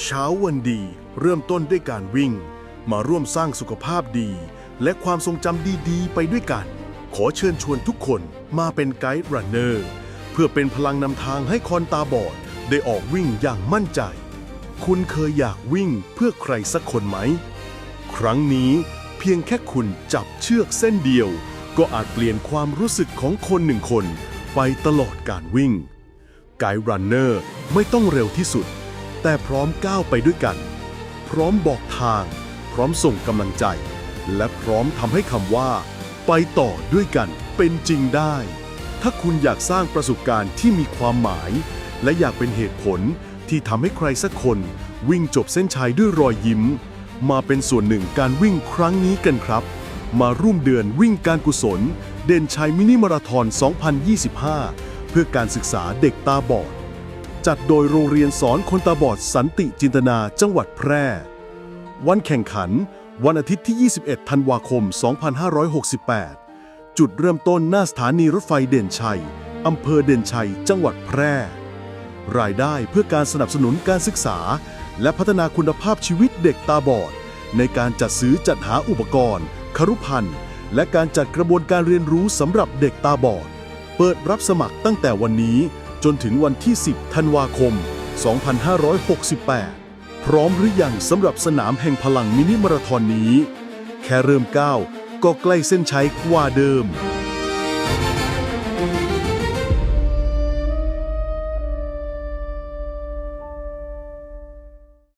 เช้าวันดีเริ่มต้นด้วยการวิ่ง มาร่วมสร้างสุขภาพดี และความทรงจำดีๆ ไปด้วยกัน ขอเชิญชวนทุกคนมาเป็นไกด์รันเนอร์เพื่อเป็นพลังนำทางให้คนตาบอด ได้ออกวิ่งอย่างมั่นใจ คุณเคยอยากวิ่งเพื่อใครสักคนไหม ครั้งนี้เพียงแค่คุณจับเชือกเส้นเดียว ก็อาจเปลี่ยนความรู้สึกของคนหนึ่งคน ไปตลอดการวิ่ง ไกด์รันเนอร์ไม่ต้องเร็วที่สุด แต่พร้อมก้าวไปด้วยกัน พร้อมบอกทาง พร้อมส่งกำลังใจ และพร้อมทำให้คำว่า ไปต่อด้วยกันเป็นจริงได้ ถ้าคุณอยากสร้างประสบการณ์ที่มีความหมาย และอยากเป็นเหตุผลที่ทำให้ใครสักคน วิ่งจบเส้นชัยด้วยรอยยิ้ม มาเป็นส่วนหนึ่งการวิ่งครั้งนี้กันครับ มาร่วมเดือนวิ่งการกุศล เด่นชัยมินิมาราธอน 2025 เพื่อการศึกษาเด็กตาบอด จัดโดยโรงเรียนสอนคนตาบอดสันติจินตนาจังหวัดแพร่ วันแข่งขัน วันอาทิตย์ที่ 21 ธันวาคม 2568 จุดเริ่มต้นหน้าสถานีรถไฟเด่นชัย อำเภอเด่นชัย จังหวัดแพร่ รายได้เพื่อการสนับสนุนการศึกษา และพัฒนาคุณภาพชีวิตเด็กตาบอด ในการจัดซื้อจัดหาอุปกรณ์ ครุภัณฑ์และการจัดกระบวนการเรียนรู้สำหรับเด็กตาบอด เปิดรับสมัครตั้งแต่วันนี้ จนถึงวันที่ 10 ธันวาคม 2568 พร้อมหรือยังสำหรับสนามแห่งพลังมินิมาราธอนนี้ แค่เริ่มก้าวก็ใกล้เส้นชัยกว่าเดิม